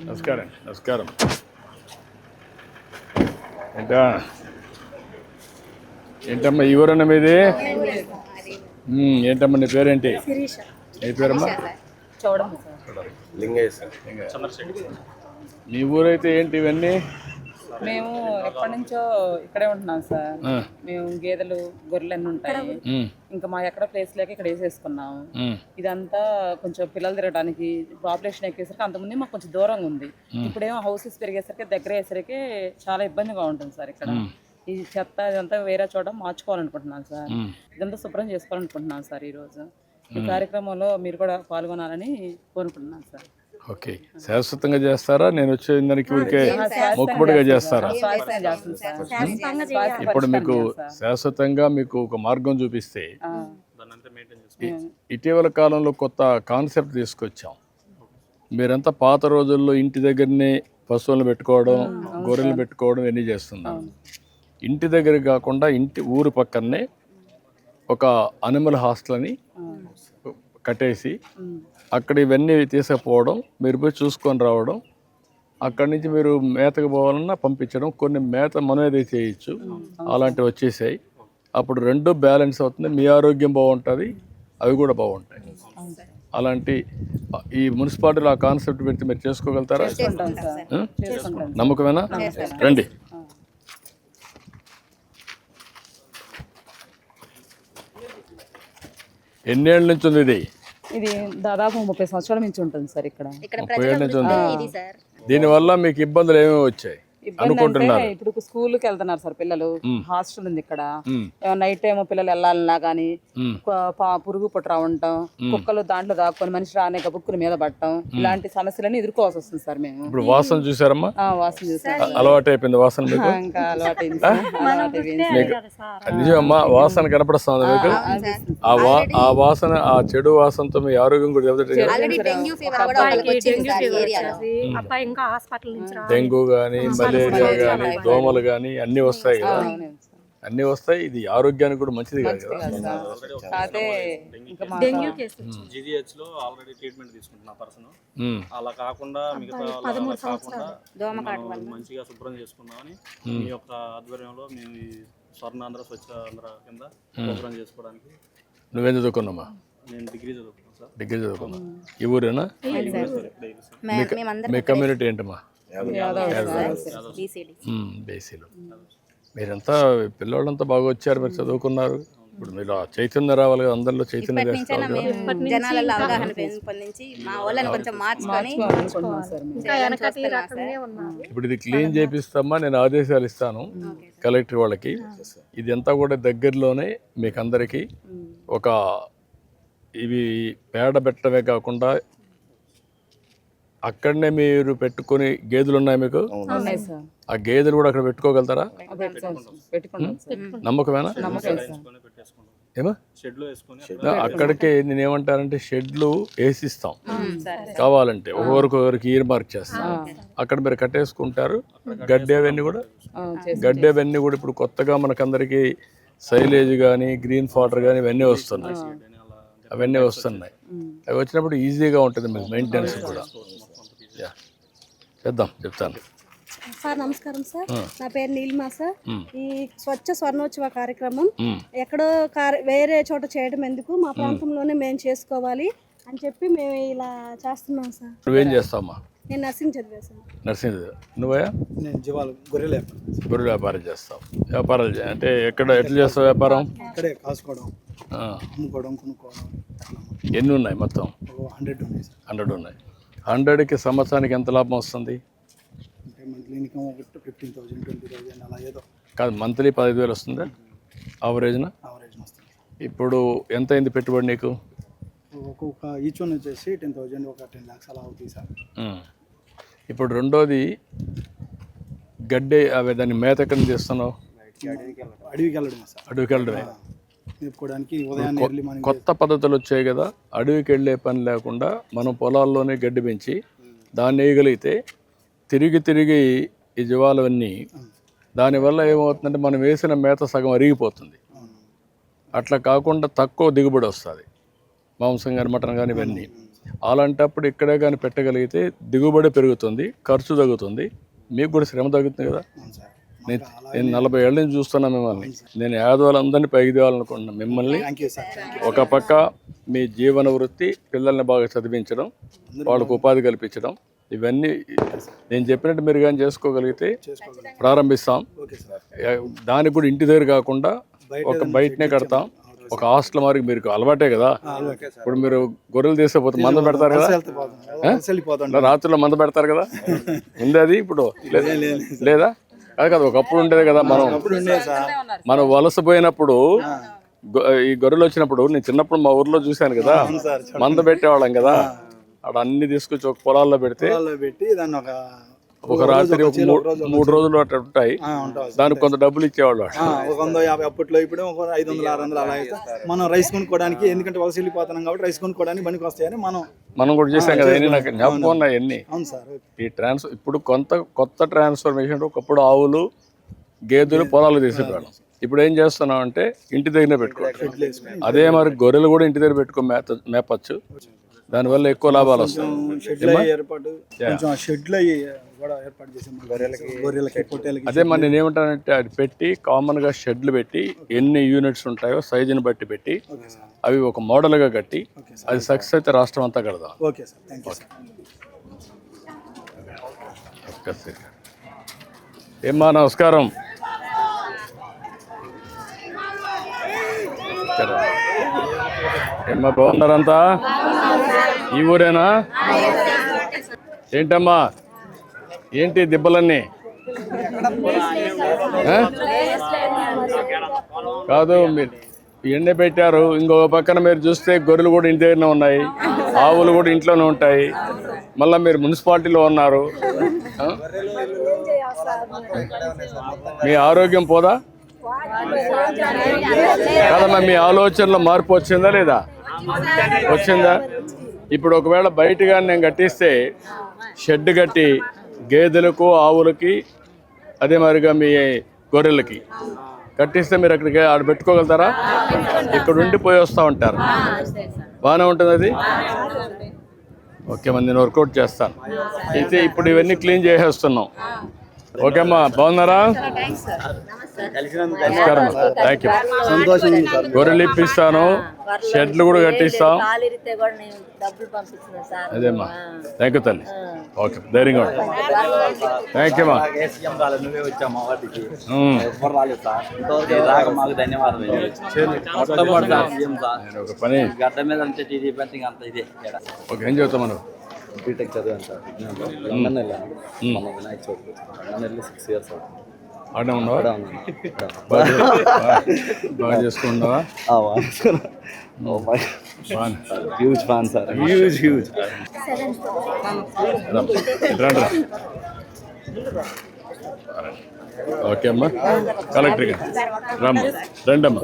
నమస్కారం నమస్కారం ఏంటా ఏంటమ్మా ఈ ఊరన్న మీది? ఏంటమ్మా నీ పేరేంటి? నీ పేరమ్మా? మీ ఊరైతే ఏంటి ఇవన్నీ? మేము ఎప్పటి నుంచో ఇక్కడే ఉంటున్నాం సార్. మేము గేదెలు గొర్రెలు అన్నీ ఉంటాయి ఇంకా మా ఎక్కడ ప్లేస్ లేక ఇక్కడ వేసేసుకున్నాం ఉమ్, ఇదంతా కొంచెం పిల్లలు తిరగడానికి పాపులేషన్ ఎక్కేసరికి అంతకుముందు మాకు కొంచెం దూరంగా ఉంది. ఇప్పుడేమో హౌసెస్ పెరిగేసరికి దగ్గర అయ్యేసరికి చాలా ఇబ్బందిగా ఉంటుంది సార్ ఇక్కడ. ఈ చెత్త ఇదంతా వేరే చోట మార్చుకోవాలనుకుంటున్నాను సార్. ఇదంతా శుభ్రం చేసుకోవాలనుకుంటున్నాను సార్ ఈరోజు ఈ కార్యక్రమంలో మీరు కూడా పాల్గొనాలని కోరుకుంటున్నాను సార్. ఓకే. శాశ్వతంగా చేస్తారా? నేను వచ్చే దానికి ఊరికే మొక్కుబడిగా చేస్తారా? ఇప్పుడు మీకు. శాశ్వతంగా మీకు ఒక మార్గం చూపిస్తే ఇటీవల కాలంలో కొత్త కాన్సెప్ట్ తీసుకొచ్చాం. మీరంతా పాత రోజుల్లో ఇంటి దగ్గరనే పశువులను పెట్టుకోవడం గొర్రెలు పెట్టుకోవడం ఇవన్నీ చేస్తున్నారు. ఇంటి దగ్గర కాకుండా ఇంటి ఊరు పక్కనే ఒక అనిమల్ హాస్టల్ అని కట్టేసి. అక్కడ ఇవన్నీ తీసుకుపోవడం మీరు పోయి చూసుకొని రావడం అక్కడి నుంచి మీరు మేతకు పోవాలన్నా పంపించడం కొన్ని మేత మనమేదే చేయొచ్చు. అలాంటివి వచ్చేసాయి. అప్పుడు రెండు బ్యాలెన్స్ అవుతుంది. మీ ఆరోగ్యం బాగుంటుంది అవి కూడా బాగుంటాయి. అలాంటి ఈ మున్సిపాలిటీలో ఆ కాన్సెప్ట్ పెడితే మీరు చేసుకోగలుగుతారా? నమ్మకమేనా? రండి. ఎన్నేళ్ళ నుంచి ఉంది ఇది? ఇది దాదాపు ముప్పై సంవత్సరాల నుంచి ఉంటుంది సార్ ఇక్కడ. ఇక్కడ ముప్పై ఏళ్ళ నుంచి ఉంది. ఇది సార్. దీనివల్ల మీకు ఇబ్బందులు ఏమేమి వచ్చాయి? ఇబ్బంది అంటే ఇప్పుడు స్కూల్కి వెళ్తున్నారు సార్ పిల్లలు. హాస్టల్ ఉంది ఇక్కడ. నైట్ టైం పిల్లలు వెళ్ళాలన్నా కానీ మ్. పురుగు పుట్ర ఉండటం కుక్కలు దాంట్లో దాక్కొని మనిషి రానే బుక్కుల మీద పట్టడం ఇలాంటి సమస్యలన్నీ ఎదుర్కోవాల్సి వస్తుంది సార్ మేము. ఇప్పుడు వాసన చూసారమ్మా? ఆ, వాసన చూసాం అలవాటు అయిపోయింది వాసన మీకు? ఇంకా నిజమమ్మా వాసన కనపడుస్తుంది మీకు? ఆ వా ఆ వాసన ఆ చెడు వాసనతో మీ ఆరోగ్యం కూడా దెబ్బతింటుంది డెంగ్యూ ఫీవర్ కూడా మలేరియా కానీ దోమలు కానీ అన్నీ వస్తాయి కదా. అన్నీ వస్తాయి. ఇది ఆరోగ్యానికి కూడా మంచిది కాదు కదా జీజీహెచ్లో ఆల్రెడీ ట్రీట్మెంట్ తీసుకుంటున్న పర్సన్ అలా కాకుండా మిగతా వాళ్ళ అలా కాకుండా మంచిగా శుభ్రం చేసుకుందామని మీ యొక్క ఆధ్వర్యంలో మేము ఈ స్వర్ణాంధ్ర స్వచ్ఛ ఆంధ్ర కింద శుభ్రం చేసుకోవడానికి నువ్వేం చదువుకున్నామా నేను డిగ్రీ చదువుకున్నాను సార్. డిగ్రీ చదువుకున్నా ఈ ఊరేనా? మే- కమ్యూనిటీ ఏంటమ్మా? బేసీలు మీరంతా పిల్లోళ్ళంతా బాగా వచ్చారు మీరు చదువుకున్నారు. ఇప్పుడు మీరు ఆ చైతన్యం రావాలి కదా అందరిలో చైతన్యం జనాలలో అవగాహన పెంపొందించి మా వాళ్ళని కొంచెం మార్చుకొని ఉన్నారు ఇప్పుడు ఇది క్లీన్ చేపిస్తామా? నేను ఆదేశాలు ఇస్తాను కలెక్టర్ వాళ్ళకి. ఇది అంతా కూడా దగ్గరలోనే మీకు అందరికీ ఒక ఇవి పేడ పెట్టడమే కాకుండా అక్కడనే మీరు పెట్టుకొని గేదెలు ఉన్నాయి మీకు? ఆ గేదెలు కూడా అక్కడ పెట్టుకోగలుగుతారా? నమ్మకమేనా? ఏమా? అక్కడికే నేను ఏమంటానంటే షెడ్లు వేసిస్తాం. కావాలంటే ఒకరికొకరికి ఇయర్ మార్క్ చేస్తాం. అక్కడ మీరు కట్టేసుకుంటారు. గడ్డి అవన్నీ కూడా. గడ్డి అవన్నీ కూడా ఇప్పుడు కొత్తగా మనకందరికి సైలేజ్ కానీ గ్రీన్ ఫాటర్ కానీ ఇవన్నీ వస్తున్నాయి. అవన్నీ వస్తున్నాయి. అవి వచ్చినప్పుడు ఈజీగా ఉంటుంది మీకు మెయింటెనెన్స్ కూడా. యా. చేద్దాం చెప్తాను. సార్ నమస్కారం సార్. నా పేరు నీలిమా సార్. ఈ స్వచ్ఛ స్వర్ణోత్సవ కార్యక్రమం. ఎక్కడో కార్- వేరే చోట చేయడం ఎందుకు? మా ప్రాంతంలోనే మేము చేసుకోవాలి అని చెప్పి మేము ఇలా చేస్తున్నాం సార్. నువ్వేం చేస్తావమ్మా? నేను నర్సింగ్ చదివా సార్. నర్సింగ్ నువ్వయా నేను జీవాలు గొర్రెలు గొర్రెల వ్యాపారం చేస్తావు. వ్యాపారాలు అంటే ఎక్కడ ఎట్లా చేస్తావు వ్యాపారం? ఇక్కడే కాసుకోవడం. అమ్ముకోవడం కొనుక్కోవడం ఎన్ని ఉన్నాయి మొత్తం? హండ్రెడ్ ఉన్నాయి హండ్రెడ్ ఉన్నాయి. హండ్రెడ్కి సంవత్సరానికి ఎంత లాభం వస్తుంది? కాదు మంత్లీ పదహైదు వేలు వస్తుందా? వస్తుంది. ఇప్పుడు ఎంత అయింది పెట్టుబడి నీకు? ఒక్కొక్క ఈచ్ వన్ వచ్చేసి టెన్ థౌజండ్ ఒక టెన్ ల్యాక్స్ అలా అవుతాయి సార్. ఇప్పుడు రెండోది గడ్డి అవి దాన్ని మేత ఎక్కడి నుంచి తెస్తున్నావు అడవికి వెళ్ళడమే సార్. అడవికి వెళ్ళడమే. ఉదయాన్నే కొత్త పద్ధతులు వచ్చాయి కదా అడవికి వెళ్ళే పని లేకుండా మనం పొలాల్లోనే గడ్డి పెంచి దాన్ని వేయగలిగితే తిరిగి తిరిగి ఈ జీవాలన్నీ దానివల్ల ఏమవుతుందంటే మనం వేసిన మేత సగం అరిగిపోతుంది. అట్లా కాకుండా తక్కువ దిగుబడి వస్తుంది. మాంసం కానీ మటన్ కానీ ఇవన్నీ. అలాంటప్పుడు ఇక్కడే కానీ పెట్టగలిగితే దిగుబడి పెరుగుతుంది ఖర్చు తగ్గుతుంది. మీకు కూడా శ్రమ తగ్గుతుంది కదా? నేను నేను నలభై ఏళ్ళ నుంచి చూస్తున్నా మిమ్మల్ని. నేను యాదవాళ్ళందరినీ పైకి తేవాలనుకుంటున్నాను మిమ్మల్ని. ఒక పక్క మీ జీవన వృత్తి పిల్లల్ని బాగా చదివించడం వాళ్ళకు ఉపాధి కల్పించడం ఇవన్నీ నేను చెప్పినట్టు మీరు కానీ చేసుకోగలిగితే ప్రారంభిస్తాం. ఓకే సార్ ఏ- దానికి కూడా ఇంటి దగ్గర కాకుండా ఒక బయటనే కడతాం. ఒక హాస్టల్ మరి మీరు అలవాటే కదా. ఇప్పుడు మీరు గొర్రెలు తీసేపోతే మంద పెడతారు కదా. రాత్రిలో మంద పెడతారు కదా. ఉంది అది ఇప్పుడు? లేదా? కాదు కదా ఒకప్పుడు ఉండేది కదా మనం. మనం వలస పోయినప్పుడు ఈ గొర్రెలు వచ్చినప్పుడు నేను చిన్నప్పుడు మా ఊర్లో చూశాను కదా మంద పెట్టేవాళ్ళం కదా. అక్కడ అన్ని తీసుకొచ్చి ఒక పొలాల్లో పెడితే పెట్టి దాన్ని ఒక ఒక రాత్రి మూడు రోజులు అట్లా ఉంటాయి. దానికి కొంత డబ్బులు ఇచ్చేవాళ్ళు ఒక వంద యాభై అప్పట్లో ఇప్పుడు ఒక ఐదు వందలు ఆరు వందలు అలా అయితే మనం రైస్ కొనుక్కోవడానికి ఎందుకంటే వలస వెళ్ళిపోతున్నాం కాబట్టి రైస్ కొనుక్కోవడానికి పనికి వస్తాయని మనం మనం కూడా చేసాం కదా ఎన్ని నాకు జ్ఞాపకం ఉన్నాయి ఎన్ని అవును సార్. ఓకే. ఈ ట్రాన్స్ ఇప్పుడు కొంత కొత్త ట్రాన్స్ఫర్మేషన్ ఒకప్పుడు ఆవులు గేదెలు పొలాలు తీసేవాళ్ళం. ఇప్పుడు ఏం చేస్తున్నాం అంటే ఇంటి దగ్గర పెట్టుకోవడం వేసుకొని అదే మరి గొర్రెలు కూడా ఇంటి దగ్గర పెట్టుకో మేత మేపచ్చు. దానివల్ల ఎక్కువ లాభాలు వస్తాయి. షెడ్ల ఏర్పాటు కొంచెం షెడ్ల కూడా ఏర్పాటు చేసాం. గొర్రెలకి గొర్రెలకి పొట్టేలకి అదే మరి నేను ఏమంటానంటే అది పెట్టి కామన్గా షెడ్లు పెట్టి ఎన్ని యూనిట్స్ ఉంటాయో సైజుని బట్టి పెట్టి అవి ఒక మోడల్గా కట్టి అది సక్సెస్ అయితే రాష్ట్రం అంతా కడదాం. Okay sir. Thank you. ఏమ్మా నమస్కారం. ఏమ్మా బాగున్నారంతా? ఈ ఊరేనా? ఏంటమ్మా? ఏంటి దిబ్బలన్నీ? కాదు మీరు ఎండ పెట్టారు. ఇంకొక పక్కన మీరు చూస్తే గొర్రెలు కూడా ఇంటి దగ్గరనే ఉన్నాయి. ఆవులు కూడా ఇంట్లోనే ఉంటాయి. మళ్ళీ మీరు మున్సిపాలిటీలో ఉన్నారు. మీ ఆరోగ్యం పోదా? కాదమ్మా మీ ఆలోచనలో మార్పు వచ్చిందా లేదా? వచ్చిందా? ఇప్పుడు ఒకవేళ బయటగా నేను కట్టిస్తే షెడ్ కట్టి గేదెలకు ఆవులకి అదే మరిగా మీ గొర్రెలకి. కట్టిస్తే మీరు అక్కడికి ఆడ పెట్టుకోగలుగుతారా? ఇక్కడ ఉండి పోయి వస్తూ ఉంటారు. బాగానే ఉంటుంది అది? ఓకే మరి నేను వర్కౌట్ చేస్తాను. అయితే ఇప్పుడు ఇవన్నీ క్లీన్ చేసేస్తున్నాం. ఓకే అమ్మా బాగున్నారా? నమస్కారం. థ్యాంక్ యూ సంతోషం గొర్రెలు ఇప్పిస్తాను. షెడ్లు కూడా కట్టిస్తాం. కాలిరితే కూడా నేను డబ్బులు పంపిస్తున్నాను సార్. అదేమ్మా. థ్యాంక్ యూ తల్లి. ఓకే ధైర్యంగా ఉంటా థ్యాంక్ యూ నువ్వే వచ్చావు మా వాటికి. ధన్యవాదాలు ఒక పని. గడ్డ మీద అంతే టీడీపీ అంత ఇదే ఓకే ఏం చెబుతాం మనం బీటెక్ చదివాను సార్. లండన్ వెళ్ళాను. మన వినాయక చవితి. లండన్ వెళ్ళి సిక్స్ ఇయర్స్ అవుతుంది. ఆడే ఉన్నావా ఇక్కడ ఉన్నాను. బాగా బాగా huge fan sir. Huge huge. Okay అమ్మా. కలెక్టర్ గారు రమ్మ. రండి అమ్మా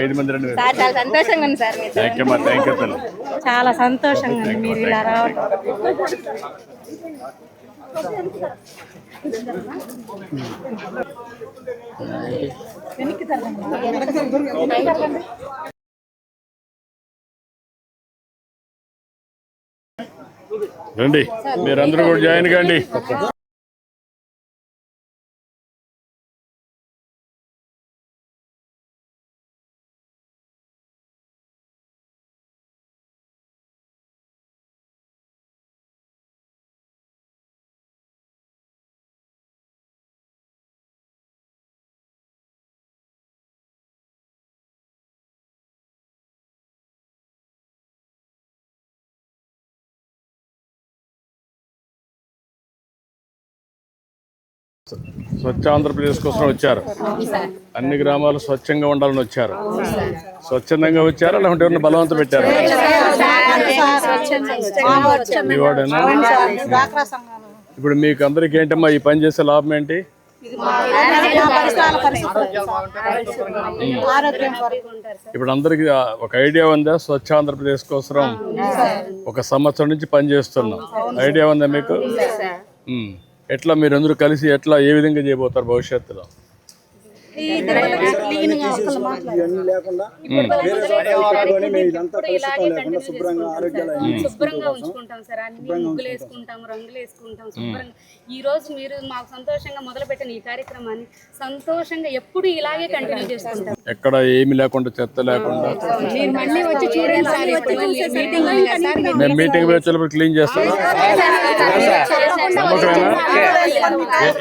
ఐదు మంది రెండు సార్ చాలా సంతోషంగా ఉంది సార్ మీరు థ్యాంక్ యూ థ్యాంక్ యూ తల్లి. చాలా సంతోషంగా ఉంది మీరు ఇలా రావడం. రండి మీరందరూ కూడా జాయిన్ కండి. స్వచ్ఛ ఆంధ్రప్రదేశ్ కోసం వచ్చారు. అన్ని గ్రామాలు స్వచ్ఛంగా ఉండాలని వచ్చారు. స్వచ్ఛందంగా వచ్చారా? లేకుంటే ఎవరిని బలవంతం పెట్టారా? ఇప్పుడు మీకు అందరికి ఏంటమ్మా ఈ పని చేసే లాభం ఏంటి? ఇప్పుడు అందరికి ఒక ఐడియా ఉందా? స్వచ్ఛ ఆంధ్రప్రదేశ్ కోసం ఒక సంవత్సరం నుంచి పనిచేస్తున్నాం ఐడియా ఉందా మీకు. ఎట్లా మీరందరూ కలిసి ఎట్లా ఏ విధంగా చేయబోతారు భవిష్యత్తులో? శుభ్రంగా ఆరోగ్యాలు అన్ని శుభ్రంగా ఉంచుకుంటాం సార్ అన్ని ముగ్గులు వేసుకుంటాం రంగులు వేసుకుంటాం శుభ్రంగా ఈ రోజు మీరు మాకు సంతోషంగా మొదలుపెట్టిన ఈ కార్యక్రమాన్ని సంతోషంగా ఎప్పుడు ఇలాగే కంటిన్యూ చేసుకుంటాం ఎక్కడ ఏమి లేకుండా చెత్త లేకుండా మీరు మళ్ళీ వచ్చి చూడండి సార్ ఇప్పుడు మీటింగ్ మేము వచ్చేటప్పుడు క్లీన్ ఎ-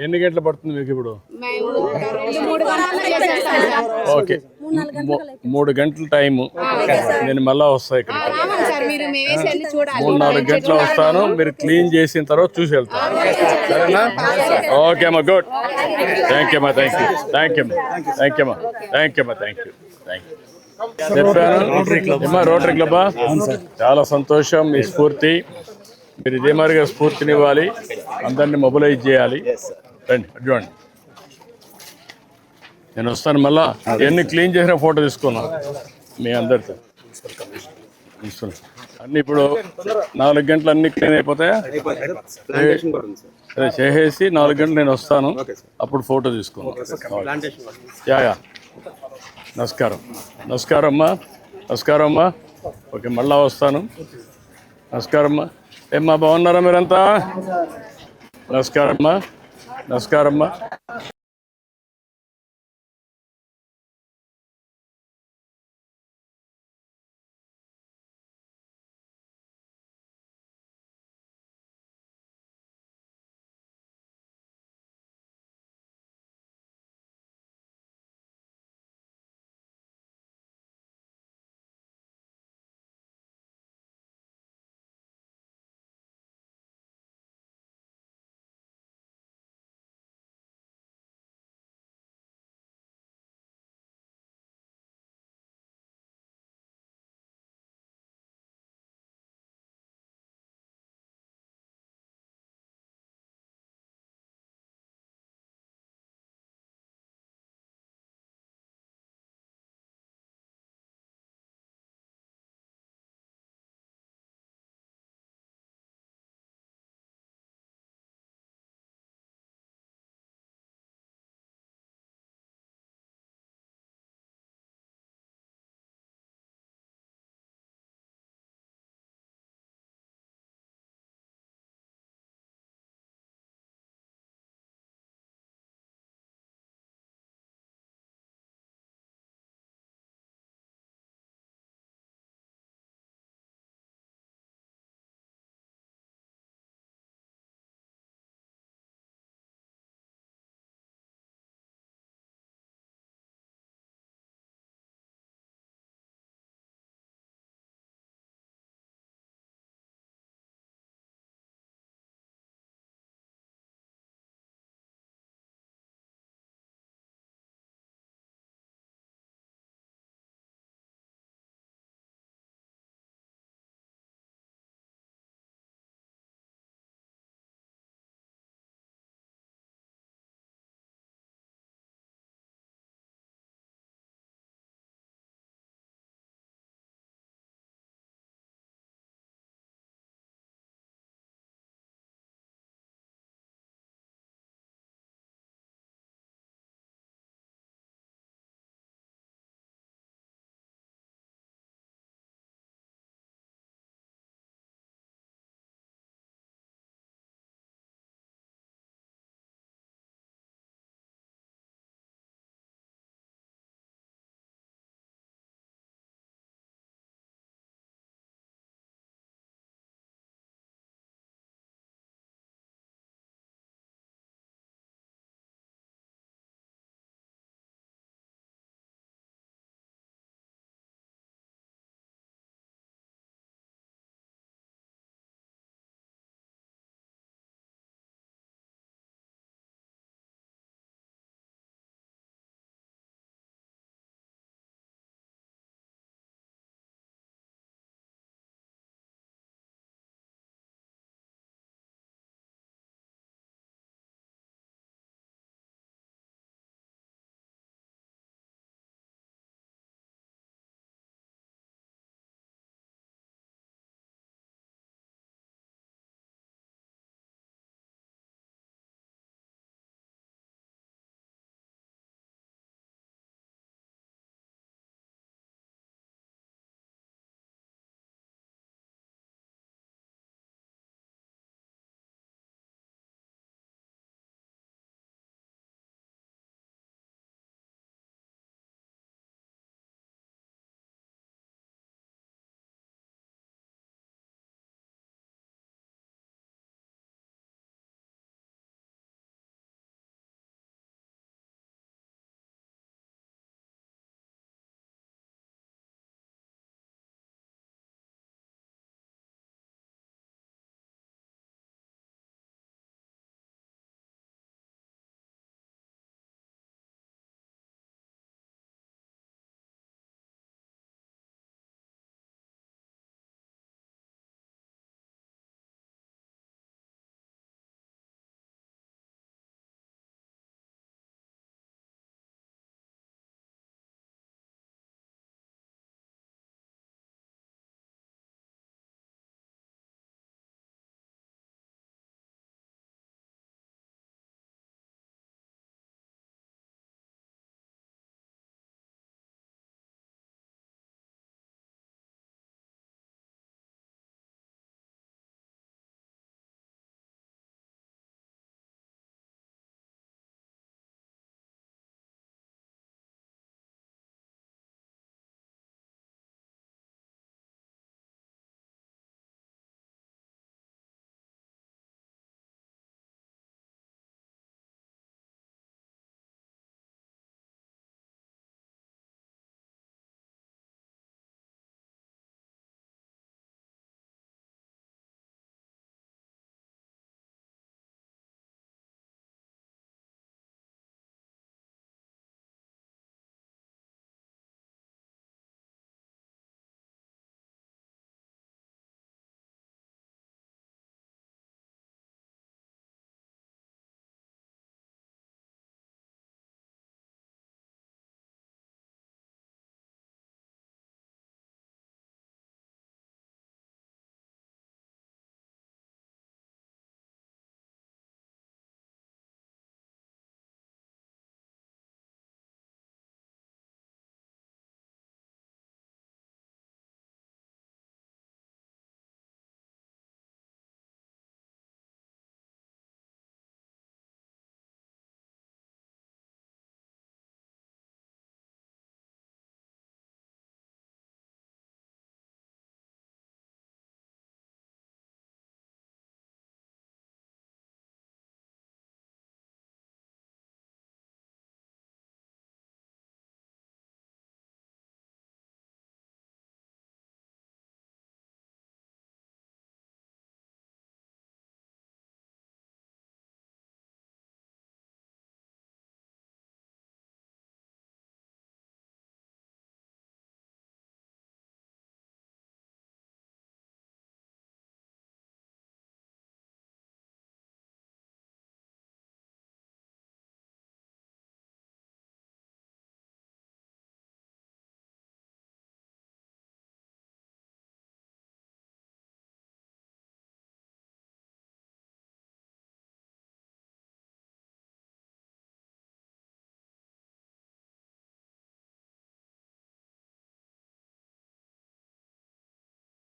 ఎన్ని గంటలు పడుతుంది మీకు ఇప్పుడు ఓకే. మూ- మూడు గంటల టైము. నేను మళ్ళా వస్తా ఇక్కడ మూడు నాలుగు గంటలు వస్తాను. మీరు క్లీన్ చేసిన తర్వాత చూసి వెళ్తాను సరేనా? ఓకే అమ్మా గుడ్. థ్యాంక్ యూ అమ్మా thank you. Thank you thank you అమ్మా. థ్యాంక్ యూ అమ్మా థ్యాంక్ యూ. Thank you. చెప్పాను? రోటరీ క్లబ్బా చాలా సంతోషం మీ స్ఫూర్తి. మీరు ఇదే మాదిరిగా స్ఫూర్తినివ్వాలి. అందరినీ మొబిలైజ్ చేయాలి. రండి అడ్వాండి నేను వస్తాను మళ్ళా. ఎన్ని క్లీన్ చేసిన ఫోటో తీసుకున్నాను మీ అందరితో. అన్ని ఇప్పుడు నాలుగు గంటలు అన్ని క్లీన్ అయిపోతాయా? అదే చేసేసి నాలుగు గంటలు నేను వస్తాను. అప్పుడు ఫోటో తీసుకున్నాను యా యా. నమస్కారం. నమస్కారం అమ్మా నమస్కారం అమ్మా ఓకే మళ్ళా వస్తాను. నమస్కారం అమ్మా ఏమ్మా బాగున్నారా మీరంతా? నమస్కారం అమ్మా నమస్కారం అమ్మా